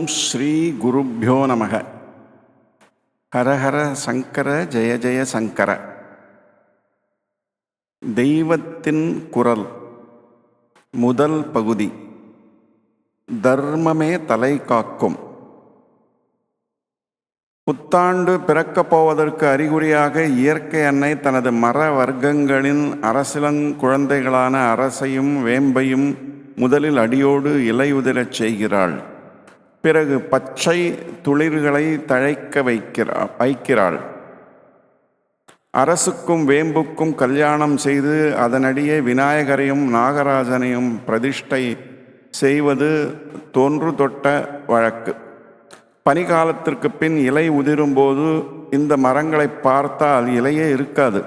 ஓம் ஸ்ரீ குருப்பியோ நமக ஹரஹர சங்கர ஜெய ஜெய சங்கர. தெய்வத்தின் குரல் முதல் பகுதி. தர்மமே தலை காக்கும். புத்தாண்டு பிறக்கப் போவதற்கு அறிகுறியாக இயற்கை அன்னை தனது மர வர்க்கங்களின் அரசிலங் குழந்தைகளான அரசையும் வேம்பையும் முதலில் அடியோடு இலையுதிரச் செய்கிறாள். பிறகு பச்சை துளிர்களை தழைக்க வைக்கிறா வைக்கிறாள். அரசுக்கும் வேம்புக்கும் கல்யாணம் செய்து அதனடியே விநாயகரையும் நாகராஜனையும் பிரதிஷ்டை செய்வது தோன்று தொட்ட வழக்கு. பனிகாலத்திற்கு பின் இலை உதிரும்போது இந்த மரங்களை பார்த்தால் இலையே இருக்காது.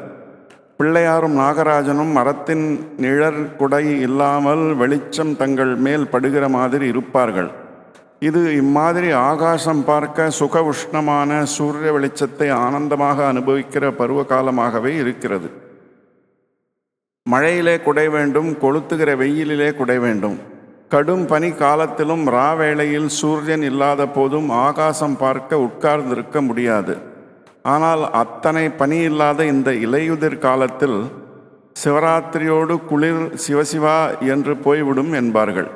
பிள்ளையாரும் நாகராஜனும் மரத்தின் நிழற் குடை இல்லாமல் வெளிச்சம் தங்கள் மேல் படுகிற மாதிரி இருப்பார்கள். இது இம்மாதிரி ஆகாசம் பார்க்க சுக உஷ்ணமான சூரிய வெளிச்சத்தை ஆனந்தமாக அனுபவிக்கிற பருவ காலமாகவே இருக்கிறது. மழையிலே குடை வேண்டும் கொளுத்துகிற வெயிலிலே குடை வேண்டும். கடும் பனி காலத்திலும் ராவேளையில் சூரியன் இல்லாத போதும் ஆகாசம் பார்க்க உட்கார்ந்திருக்க முடியாது. ஆனால் அத்தனை பனி இல்லாத இந்த இலையுதிர் காலத்தில் சிவராத்திரியோடு குளிர் சிவசிவா என்று போய்விடும் என்பார்கள்.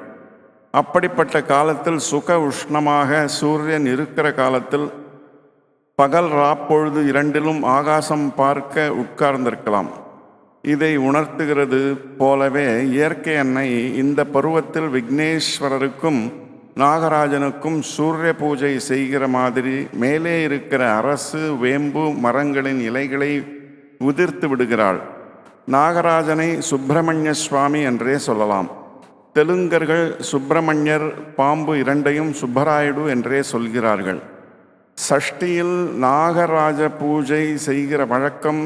அப்படிப்பட்ட காலத்தில் சுக உஷ்ணமாக சூரியன் இருக்கிற காலத்தில் பகல் ராப்பொழுது இரண்டிலும் ஆகாசம் பார்க்க உட்கார்ந்திருக்கலாம். இதை உணர்த்துகிறது போலவே இயற்கை அன்னை இந்த பருவத்தில் விக்னேஸ்வரருக்கும் நாகராஜனுக்கும் சூரிய பூஜை செய்கிற மாதிரி மேலே இருக்கிற அரசு வேம்பு மரங்களின் இலைகளை உதிர்த்து விடுகிறாள். நாகராஜனை சுப்பிரமணிய சுவாமி என்றே சொல்லலாம். தெலுங்கர்கள் சுப்பிரமணியர் பாம்பு இரண்டையும் சுப்பராயுடு என்றே சொல்கிறார்கள். சஷ்டியில் நாகராஜ பூஜை செய்கிற வழக்கம்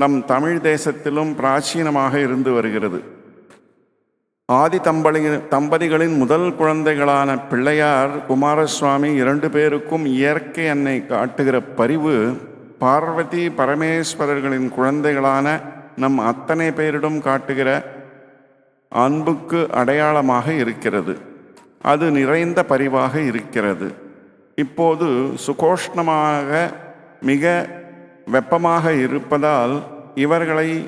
நம் தமிழ் தேசத்திலும் பிராச்சீனமாக இருந்து வருகிறது. ஆதி தம்பளி தம்பதிகளின் முதல் குழந்தைகளான பிள்ளையார் குமாரசுவாமி இரண்டு பேருக்கும் இயற்கை அன்னை காட்டுகிற பரிவு பார்வதி பரமேஸ்வரர்களின் குழந்தைகளான நம் அத்தனை பேரிடம் காட்டுகிற அன்புக்கு அடையாளமாக இருக்கிறது. அது நிறைந்த பரிவாக இருக்கிறது. இப்போது சுகோஷ்ணமாக மிக வெப்பமாக இருப்பதால் இவர்களை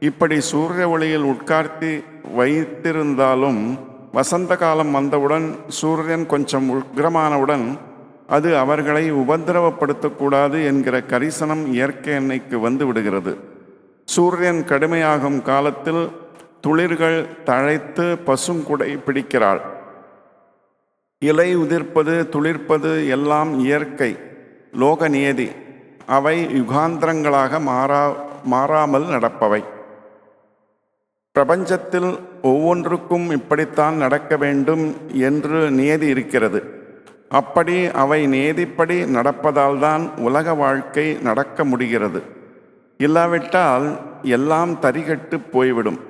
இப்படி சூரிய ஒளியில் உட்கார்த்தி வைத்திருந்தாலும் வசந்த காலம் வந்தவுடன் சூரியன் கொஞ்சம் உக்ரமானவுடன் அது அவர்களை உபதிரவப்படுத்தக்கூடாது என்கிற கரிசனம் இயற்கை எண்ணெய்க்கு வந்து விடுகிறது. சூரியன் கடுமையாகும் காலத்தில் துளிர்கள் தழைத்து பசுங்குடை பிடிக்கிறாள். இலை உதிர்ப்பது துளிர்ப்பது எல்லாம் இயற்கை லோக நியதி. அவை யுகாந்திரங்களாக மாறா மாறாமல் நடப்பவை. பிரபஞ்சத்தில் ஒவ்வொன்றுக்கும் இப்படித்தான் நடக்க வேண்டும் என்று நியதி இருக்கிறது. அப்படி அவை நியதிப்படி நடப்பதால் தான் உலக வாழ்க்கை நடக்க முடிகிறது. இல்லாவிட்டால் எல்லாம் தரிகட்டு போய்விடும்.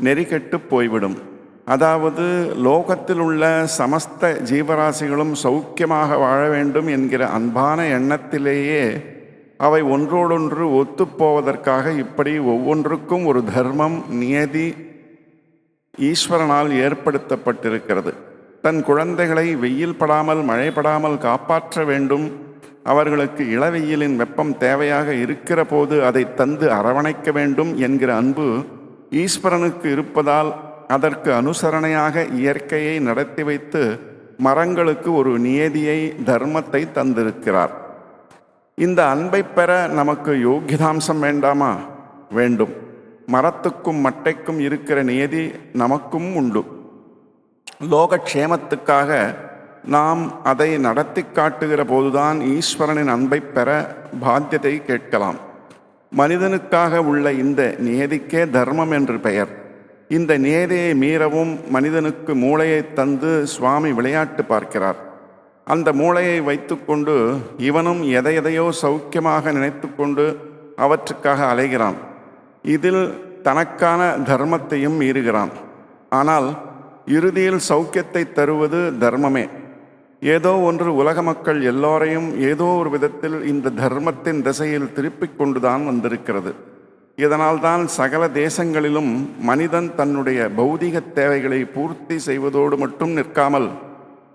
நெறிகட்டு போய்விடும். அதாவது லோகத்தில் உள்ள சமஸ்த ஜீவராசிகளும் சௌக்கியமாக வாழ வேண்டும் என்கிற அன்பான எண்ணத்திலேயே அவை ஒன்றோடொன்று ஒத்துப்போவதற்காக இப்படி ஒவ்வொன்றுக்கும் ஒரு தர்மம் நியதி ஈஸ்வரனால் ஏற்படுத்தப்பட்டிருக்கிறது. தன் குழந்தைகளை வெயில் படாமல் மழை படாமல் காப்பாற்ற வேண்டும். அவர்களுக்கு இளவெயிலின் வெப்பம் தேவையாக இருக்கிற போது அதை தந்து அரவணைக்க வேண்டும் என்கிற அன்பு ஈஸ்வரனுக்கு இருப்பதால் அதற்கு அனுசரணையாக இயற்கையை நடத்தி வைத்து மரங்களுக்கு ஒரு நியதியை தர்மத்தை தந்திருக்கிறார். இந்த அன்பை பெற நமக்கு யோகிதாம்சம் வேண்டாமா? வேண்டும். மரத்துக்கும் மட்டைக்கும் இருக்கிற நியதி நமக்கும் உண்டு. லோகக்ஷேமத்துக்காக நாம் அதை நடத்தி காட்டுகிற போதுதான் ஈஸ்வரனின் அன்பை பெற பாத்தியத்தை கேட்கலாம். மனிதனுக்காக உள்ள இந்த நியதிக்கே தர்மம் என்று பெயர். இந்த நியதியை மீறவும் மனிதனுக்கு மூளையை தந்து சுவாமி விளையாட்டு பார்க்கிறார். அந்த மூளையை வைத்துக்கொண்டு இவனும் எதை எதையோ சௌக்கியமாக நினைத்து கொண்டு அவற்றுக்காக அலைகிறான். இதில் தனக்கான தர்மத்தையும் மீறுகிறான். ஆனால் இறுதியில் சௌக்கியத்தை தருவது தர்மமே. ஏதோ ஒன்று உலக மக்கள் எல்லோரையும் ஏதோ ஒரு விதத்தில் இந்த தர்மத்தின் திசையில் திருப்பிக் கொண்டுதான் வந்திருக்கிறது. இதனால்தான் சகல தேசங்களிலும் மனிதன் தன்னுடைய பௌதிக தேவைகளை பூர்த்தி செய்வதோடு மட்டும் நிற்காமல்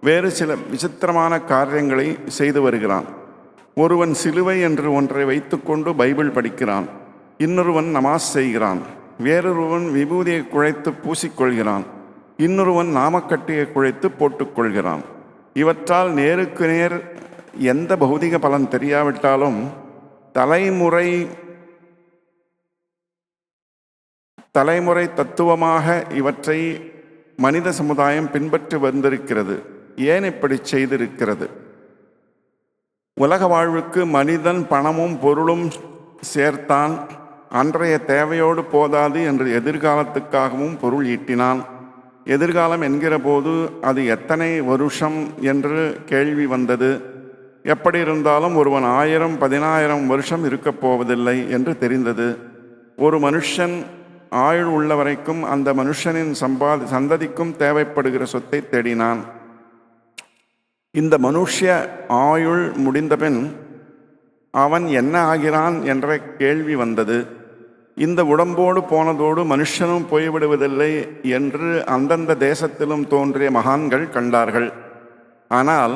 வேறு சில விசித்திரமான காரியங்களை செய்து வருகிறான். ஒருவன் சிலுவை என்று ஒன்றை வைத்துக்கொண்டு பைபிள் படிக்கிறான். இன்னொருவன் நமாஸ் செய்கிறான். வேறொருவன் விபூதியை குழைத்து பூசிக்கொள்கிறான் இன்னொருவன் நாமக்கட்டியை குழைத்து போட்டுக்கொள்கிறான் இவற்றால் நேருக்கு நேர் எந்த பௌதிக பலன் தெரியாவிட்டாலும் தலைமுறை தலைமுறை தத்துவமாக இவற்றை மனித சமுதாயம் பின்பற்றி வந்திருக்கிறது. ஏன் இப்படி செய்திருக்கிறது? உலக வாழ்வுக்கு மனிதன் பணமும் பொருளும் சேர்த்தான். அன்றைய தேவையோடு போதாது என்று எதிர்காலத்துக்காகவும் பொருள் ஈட்டினான். எதிர்காலம் என்கிற போது அது எத்தனை வருஷம் என்று கேள்வி வந்தது. எப்படி இருந்தாலும் ஒருவன் ஆயிரம் பதினாயிரம் வருஷம் இருக்கப் போவதில்லை என்று தெரிந்தது. ஒரு மனுஷன் ஆயுள் உள்ள வரைக்கும் அந்த மனுஷனின் சம்பாதி சந்ததிக்கும் தேவைப்படுகிற சொத்தை தேடினான். இந்த மனுஷ்ய ஆயுள் முடிந்தபின் அவன் என்ன ஆகிறான் என்ற கேள்வி வந்தது. இந்த உடம்போடு போனதோடு மனுஷனும் போய்விடுவதில்லை என்று அந்தந்த தேசத்திலும் தோன்றிய மகான்கள் கண்டார்கள். ஆனால்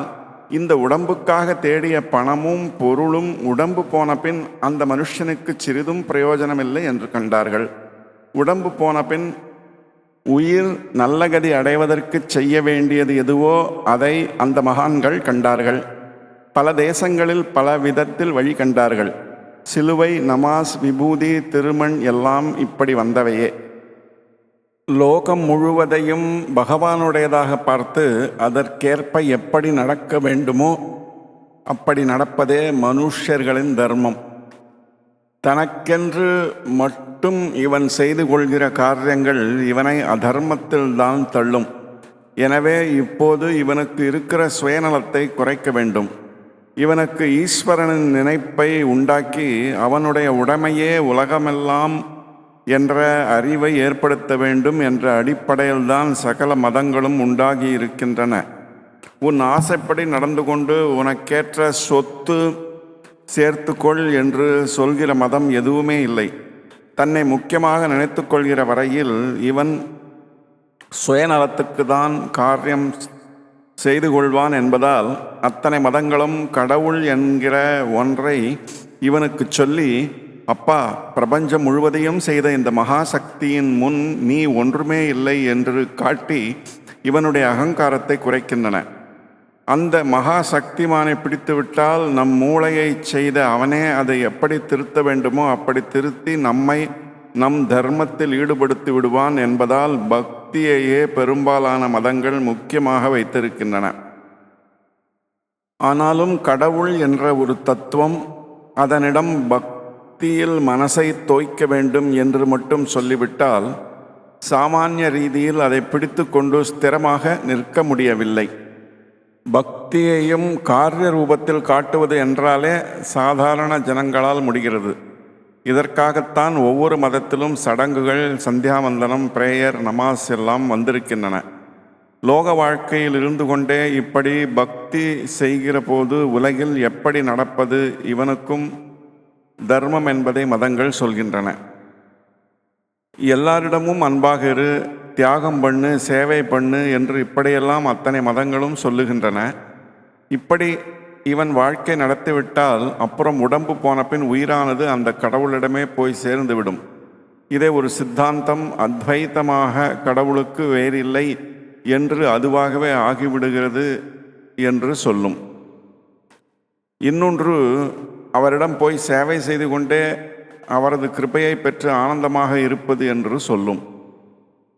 இந்த உடம்புக்காக தேடிய பணமும் பொருளும் உடம்பு போன பின் அந்த மனுஷனுக்கு சிறிதும் பிரயோஜனமில்லை என்று கண்டார்கள். உடம்பு போன பின் உயிர் நல்ல கதி அடைவதற்கு செய்ய வேண்டியது எதுவோ அதை அந்த மகான்கள் கண்டார்கள். பல தேசங்களில் பல விதத்தில் வழி கண்டார்கள். சிலுவை நமாஸ் விபூதி திருமண் எல்லாம் இப்படி வந்தவையே. லோகம் முழுவதையும் பகவானுடையதாக பார்த்து அதற்கேற்ப எப்படி நடக்க வேண்டுமோ அப்படி நடப்பதே மனுஷர்களின் தர்மம். தனக்கென்று மட்டும் இவன் செய்து கொள்கிற காரியங்கள் இவனை அதர்மத்தில்தான் தள்ளும். எனவே இப்போது இவனுக்கு இருக்கிற சுயநலத்தை குறைக்க வேண்டும். இவனுக்கு ஈஸ்வரனின் நினைப்பை உண்டாக்கி அவனுடைய உடமையே உலகமெல்லாம் என்ற அறிவை ஏற்படுத்த வேண்டும் என்ற அடிப்படையில்தான் சகல மதங்களும் உண்டாகி இருக்கின்றன. உன் ஆசைப்படி நடந்து கொண்டு உனக்கேற்ற சொத்து சேர்த்துக்கொள் என்று சொல்கிற மதம் எதுவுமே இல்லை. தன்னை முக்கியமாக நினைத்து கொள்கிற வரையில் இவன் சுயநலத்துக்கு தான் காரியம் செய்து கொள்வான் என்பதால் அத்தனை மதங்களும் கடவுள் என்கிற ஒன்றை இவனுக்கு சொல்லி அப்பா பிரபஞ்சம் முழுவதையும் செய்த இந்த மகாசக்தியின் முன் நீ ஒன்றுமே இல்லை என்று காட்டி இவனுடைய அகங்காரத்தை குறைக்கின்றன. அந்த மகா சக்திமானை பிடித்துவிட்டால் நம் மூளையை செய்த அவனே அதை எப்படி திருத்த வேண்டுமோ அப்படி திருத்தி நம்மை நம் தர்மத்தில் ஈடுபடுத்தி விடுவான் என்பதால் பக்தியையே பெரும்பாலான மதங்கள் முக்கியமாக வைத்திருக்கின்றன. ஆனாலும் கடவுள் என்ற ஒரு தத்துவம் அதனிடம் பக்தியில் மனசை தோய்க்க வேண்டும் என்று மட்டும் சொல்லிவிட்டால் சாமானிய ரீதியில் அதை பிடித்து கொண்டு ஸ்திரமாக நிற்க முடியவில்லை. பக்தியையும் காரிய ரூபத்தில் காட்டுவது என்றாலே சாதாரண ஜனங்களால் முடிகிறது. இதற்காகத்தான் ஒவ்வொரு மதத்திலும் சடங்குகள் சந்தியாவந்தனம் பிரேயர் நமாஸ் எல்லாம் வந்திருக்கின்றன. லோக வாழ்க்கையில் இருந்து கொண்டே இப்படி பக்தி செய்கிற போது உலகில் எப்படி நடப்பது இவனுக்கும் தர்மம் என்பதை மதங்கள் சொல்கின்றன. எல்லாரிடமும் அன்பாக இரு தியாகம் பண்ணு சேவை பண்ணு என்று இப்படியெல்லாம் அத்தனை மதங்களும் சொல்லுகின்றன. இப்படி இவன் வாழ்க்கை நடத்திவிட்டால் அப்புறம் உடம்பு போன பின் உயிரானது அந்த கடவுளிடமே போய் சேர்ந்துவிடும். இதை ஒரு சித்தாந்தம் அத்வைத்தமாக கடவுளுக்கு வேறில்லை என்று அதுவாகவே ஆகிவிடுகிறது என்று சொல்லும். இன்னொன்று அவரிடம் போய் சேவை செய்து கொண்டே அவரது கிருபையை பெற்று ஆனந்தமாக இருப்பது என்று சொல்லும்.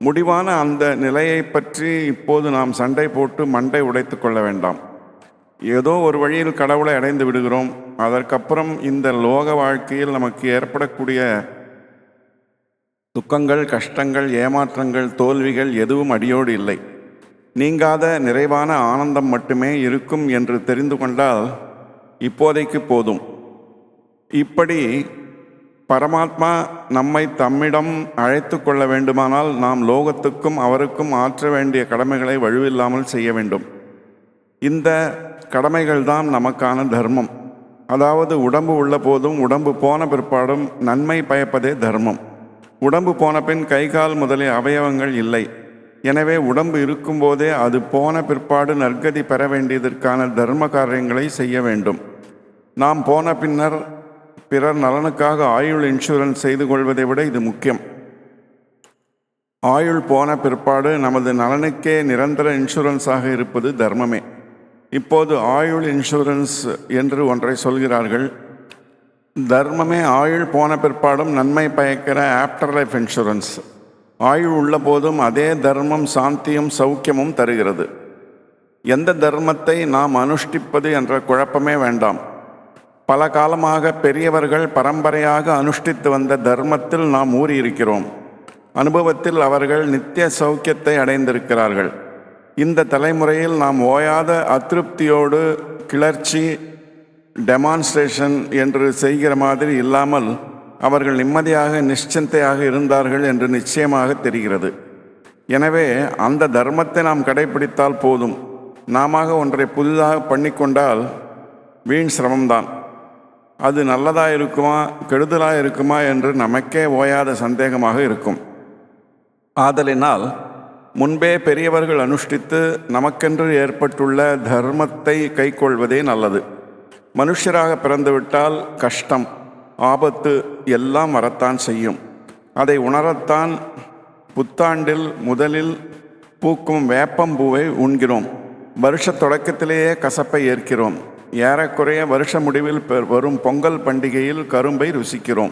முடிவான அந்த நிலையை பற்றி இப்போது நாம் சண்டை போட்டு மண்டை உடைத்து கொள்ள வேண்டாம். ஏதோ ஒரு வழியில் கடவுளை அடைந்து விடுகிறோம். அதற்கப்புறம் இந்த லோக வாழ்க்கையில் நமக்கு ஏற்படக்கூடிய துக்கங்கள் கஷ்டங்கள் ஏமாற்றங்கள் தோல்விகள் எதுவும் அடியோடு இல்லை. நீங்காத நிறைவான ஆனந்தம் மட்டுமே இருக்கும் என்று தெரிந்து கொண்டால் இப்போதைக்கு போதும். இப்படி பரமாத்மா நம்மை தம்மிடம் அழைத்து கொள்ள வேண்டுமானால் நாம் லோகத்துக்கும் அவருக்கும் ஆற்ற வேண்டிய கடமைகளை வலுவில்லாமல் செய்ய வேண்டும். இந்த கடமைகள் தான் நமக்கான தர்மம். அதாவது உடம்பு உள்ள போதும் உடம்பு போன பிற்பாடும் நன்மை பயப்பதே தர்மம். உடம்பு போன பின் கை கால் முதலிய அவயவங்கள் இல்லை. எனவே உடம்பு இருக்கும்போதே அது போன பிற்பாடு நற்கதி பெற வேண்டியதற்கான தர்ம காரியங்களை செய்ய வேண்டும். நாம் போன பின்னர் பிறர் நலனுக்காக ஆயுள் இன்சூரன்ஸ் செய்து கொள்வதை விட இது முக்கியம். ஆயுள் போன பிற்பாடு நமது நலனுக்கே நிரந்தர இன்சூரன்ஸாக இருப்பது தர்மமே. இப்போது ஆயுள் இன்சூரன்ஸ் என்று ஒன்றை சொல்கிறார்கள். தர்மமே ஆயுள் போன பிற்பாடும் நன்மை பயக்கிற ஆஃப்டர் லைஃப் இன்சூரன்ஸ் ஆயுள் உள்ள போதும் அதே தர்மம் சாந்தியும் சௌக்கியமும் தருகிறது. எந்த தர்மத்தை நாம் அனுஷ்டிப்பது என்ற குழப்பமே வேண்டாம். பல காலமாக பெரியவர்கள் பரம்பரையாக அனுஷ்டித்து வந்த தர்மத்தில் நாம் ஊறியிருக்கிறோம். அனுபவத்தில் அவர்கள் நித்திய சௌக்கியத்தை அடைந்திருக்கிறார்கள். இந்த தலைமுறையில் நாம் ஓயாத அதிருப்தியோடு கிளர்ச்சி டெமான்ஸ்ட்ரேஷன் என்று செய்கிற மாதிரி இல்லாமல் அவர்கள் நிம்மதியாக நிச்சிந்தையாக இருந்தார்கள் என்று நிச்சயமாக தெரிகிறது. எனவே அந்த தர்மத்தை நாம் கடைபிடித்தால் போதும். நாம ஒன்றை புதிதாக பண்ணிக்கொண்டால் வீண் சிரமம்தான். அது நல்லதாக இருக்குமா கெடுதலாக இருக்குமா என்று நமக்கே ஓயாத சந்தேகமாக இருக்கும். ஆதலினால் முன்பே பெரியவர்கள் அனுஷ்டித்து நமக்கென்று ஏற்பட்டுள்ள தர்மத்தை கைக்கொள்வதே நல்லது. மனுஷராக பிறந்துவிட்டால் கஷ்டம் ஆபத்து எல்லாம் வரத்தான் செய்யும். அதை உணரத்தான் புத்தாண்டில் முதலில் பூக்கும் வேப்பம்பூவை உண்கிறோம். வருஷ தொடக்கத்திலேயே கசப்பை ஏற்கிறோம். ஏறக்குறைய வருஷ முடிவில் பெ- வரும் பொங்கல் பண்டிகையில் கரும்பை ருசிக்கிறோம்.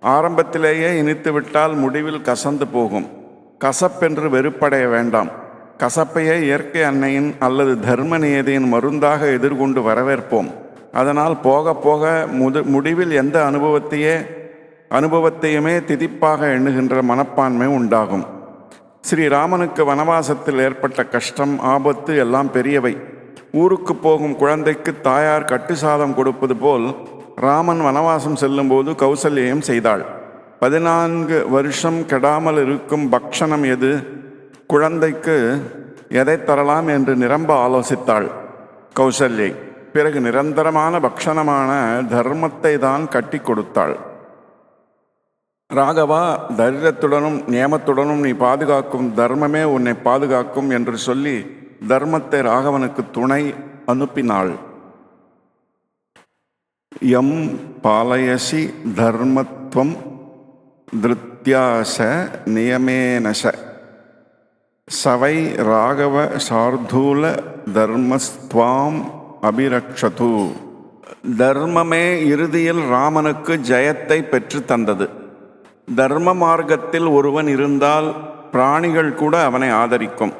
ஆரம்பத்திலேயே இனித்துவிட்டால் முடிவில் கசந்து போகும். கசப்பென்று வெறுப்படைய வேண்டாம். கசப்பையே இயற்கை அன்னையின் அல்லது தர்ம நியதியின் மருந்தாக எதிர்கொண்டு வரவேற்போம். அதனால் போக போக முது முடிவில் எந்த அனுபவத்தையே அனுபவத்தையுமே திதிப்பாக எண்ணுகின்ற மனப்பான்மை உண்டாகும். ஸ்ரீராமனுக்கு வனவாசத்தில் ஏற்பட்ட கஷ்டம் ஆபத்து எல்லாம் பெரியவை. ஊருக்கு போகும் குழந்தைக்கு தாயார் கட்டு சாதம் கொடுப்பது போல் ராமன் வனவாசம் செல்லும்போது கௌசல்யம் செய்தாள். பதினான்கு வருஷம் கெடாமல் இருக்கும் பக்ஷணம் எது? குழந்தைக்கு எதை தரலாம் என்று நிரம்ப ஆலோசித்தாள். கௌசல்யை. பிறகு நிரந்தரமான பக்ஷணமான தர்மத்தை தான் கட்டி கொடுத்தாள். ராகவா தைரியத்துடனும் நியமத்துடனும் நீ பாதுகாக்கும் தர்மமே உன்னை பாதுகாக்கும் என்று சொல்லி தர்மத்தை ராகவனுக்கு துணை அனுப்பினாள். எம் பாலயசி தர்மத்வம் திருத்யாச நியமேனச சவை ராகவ சார்தூல தர்மஸ்துவாம் அபிரக்ஷது. தர்மமே இறுதியில் ராமனுக்கு ஜெயத்தை பெற்று தந்தது. தர்ம மார்க்கத்தில் ஒருவன் இருந்தால் பிராணிகள் கூட அவனை ஆதரிக்கும்.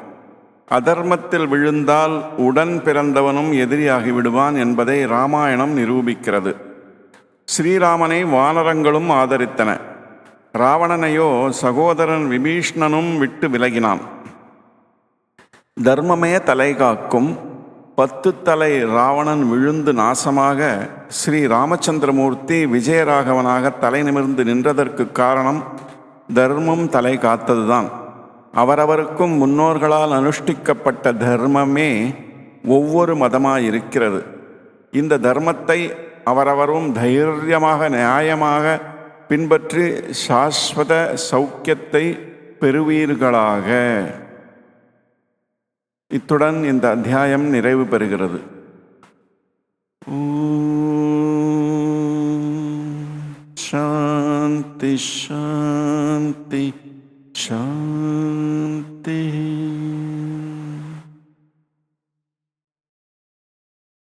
அதர்மத்தில் விழுந்தால் உடன் பிறந்தவனும் எதிரியாகி விடுவான் என்பதை ராமாயணம் நிரூபிக்கிறது. ஸ்ரீராமனை வானரங்களும் ஆதரித்தன. ராவணனையோ சகோதரன் விபீஷ்ணனும் விட்டு விலகினான். தர்மமே தலை காக்கும். பத்து தலை ராவணன் விழுந்து நாசமாக ஸ்ரீ ராமச்சந்திரமூர்த்தி விஜயராகவனாக தலை நிமிர்ந்து நின்றதற்கு காரணம் தர்மம் தலை காத்ததுதான். அவரவருக்கும் முன்னோர்களால் அனுஷ்டிக்கப்பட்ட தர்மமே ஒவ்வொரு மதமாயிருக்கிறது. இந்த தர்மத்தை அவரவரும் தைரியமாக நியாயமாக பின்பற்றி சாஸ்வத சௌக்கியத்தை பெறுவீர்களாக. இத்துடன் இந்த அத்தியாயம் நிறைவு பெறுகிறது. சாந்தி சாந்தி சாந்தி.